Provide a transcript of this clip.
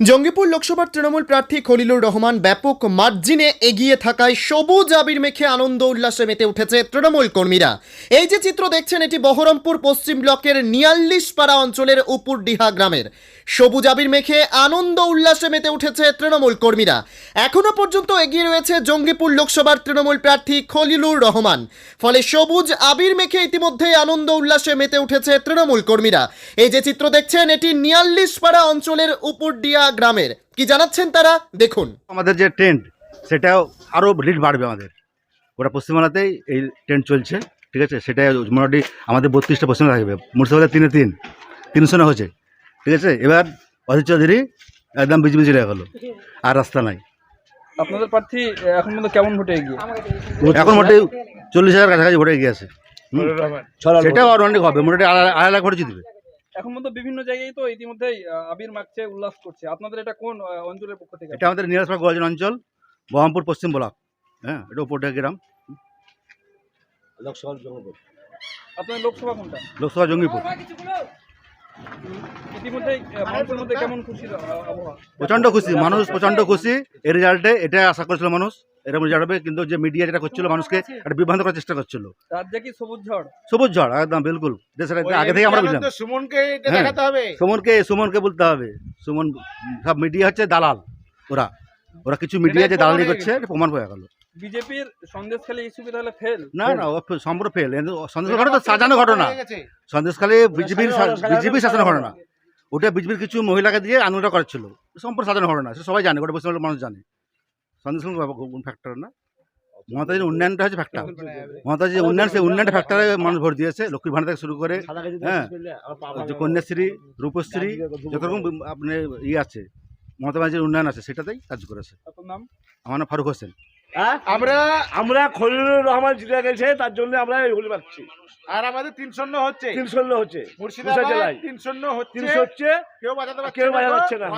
জঙ্গিপুর লোকসভার তৃণমূল প্রার্থী খলিলুর রহমান ব্যাপক মার্জিনে এগিয়ে থাকায় সবুজ আবির মেখে আনন্দ উল্লাসে মেতে উঠেছে তৃণমূল কর্মীরা। এই যে চিত্র দেখছেন, এটি বহরমপুর পশ্চিম ব্লকের নিয়াল্লিশপাড়া অঞ্চলের উপরডিহা গ্রামের। সবুজ আবির মেখে আনন্দ উল্লাসে মেতে উঠেছে তৃণমূল কর্মীরা। এখনও পর্যন্ত এগিয়ে রয়েছে জঙ্গিপুর লোকসভার তৃণমূল প্রার্থী খলিলুর রহমান। ফলে সবুজ আবির মেখে ইতিমধ্যেই আনন্দ উল্লাসে মেতে উঠেছে তৃণমূল কর্মীরা। এই যে চিত্র দেখছেন, এটি নিয়াল্লিশপাড়া অঞ্চলের উপরডিয়া গ্রামের। কি জানাচ্ছেন তারা? দেখুন। আমাদের যে ট্রেন্ড সেটাও আরও লিড বাড়বে আমাদের। গোটা পশ্চিমবাংলাতেই এই ট্রেন্ড চলছে ঠিক আছে? সেটা মোটামুটি আমাদের বত্রিশটা পশ্চিমবঙ্গ থাকবে। মুর্শিদাবাদে তিনে তিন তিনশো না হয়েছে ঠিক আছে? এবার অধীর চৌধুরী একদম বিজেপি চলে গেলো আর রাস্তা নাই। আপনাদের প্রার্থী এখন পর্যন্ত কেমন ভোটে এগিয়ে? এখন মোটামুটি চল্লিশ হাজার কাছাকাছি ভোটে গিয়েছে সেটাও আর অনেক হবে মোটামুটি আড়াই লাখ ভোটে জিতবে। এখন মধ্যে বিভিন্ন জায়গায় তো ইতিমধ্যেই আবির মাখছে উল্লাস করছে। আপনাদের এটা কোন অঞ্চলের পক্ষ থেকে? এটা আমাদের নিরাজপাড়া গোয়াজন অঞ্চল বহরমপুর পশ্চিম ব্লক। হ্যাঁ এটা উপরটা গ্রাম। লোকসভা জঙ্গিপুর। আপনার লোকসভা কোনটা? লোকসভা জঙ্গিপুর। প্রচণ্ড খুশি মানুষ প্রচণ্ড খুশি। এই রেজাল্টে এটা আশা করেছিল মানুষ এরকম রেজাল্ট হবে কিন্তু যে মিডিয়া যেটা করছিল মানুষকে একটা বিভ্রান্ত করার চেষ্টা করছিল। সবুজ ঝড়? সবুজ ঝড় একদম বিলকুল। দেশের আগে থেকে আমরা বুঝলাম। সুমনকে হ্যাঁ। দেখাতে হবে? সুমনকে সুমনকে বলতে হবে। সুমন সব মিডিয়া হচ্ছে দালাল ওরা। ওরা কিছু মিডিয়া যে দালালি করছে প্রমাণ হয়ে গেল। বিজেপির সন্দেশখালী ইস্যুকে তাহলে ফেল না না সম্পূর্ণ ফেল সন্দেশ ঘটনা তো সাজানো ঘটনা। হয়ে গেছে। সন্দেশখালী বিজেপির বিজেপির শাসনের ঘটনা। ওটা বিজেপির কিছু মহিলাকে দিয়ে আনন্দটা করাচ্ছিল সম্পূর্ণ সাজানো ঘটনা। সেটা সবাই জানে গোটা পশ্চিমবঙ্গের মানুষ জানে। সন্দেশখালী ফ্যাক্টর না। মমতাজির উন্নয়নটা হচ্ছে ফ্যাক্টর মমতাজির উন্নয়ন সেই উন্নয়নটা ফ্যাক্টরে মানুষ ভোট দিয়েছে। লক্ষ্মীর ভাণ্ডার থেকে শুরু করে হ্যাঁ যে কন্যাশ্রী রূপশ্রী যত রকম আপনি ইয়ে আছে মমতা ব্যানার্জির উন্নয়ন আছে সেটাতেই কাজ করেছে। আমার নাম ফারুক হোসেন। আমরা আমরা খলিলুর রহমান জিতে গেছে তার জন্য আমরা এগুলি পাচ্ছি আর আমাদের তিন শূন্য হচ্ছে। তিন শূন্য হচ্ছে। মুর্শিদাবাদ জেলায়। তিন শূন্য হচ্ছে। কেউ বাজাতে কেউ বাজাতে না।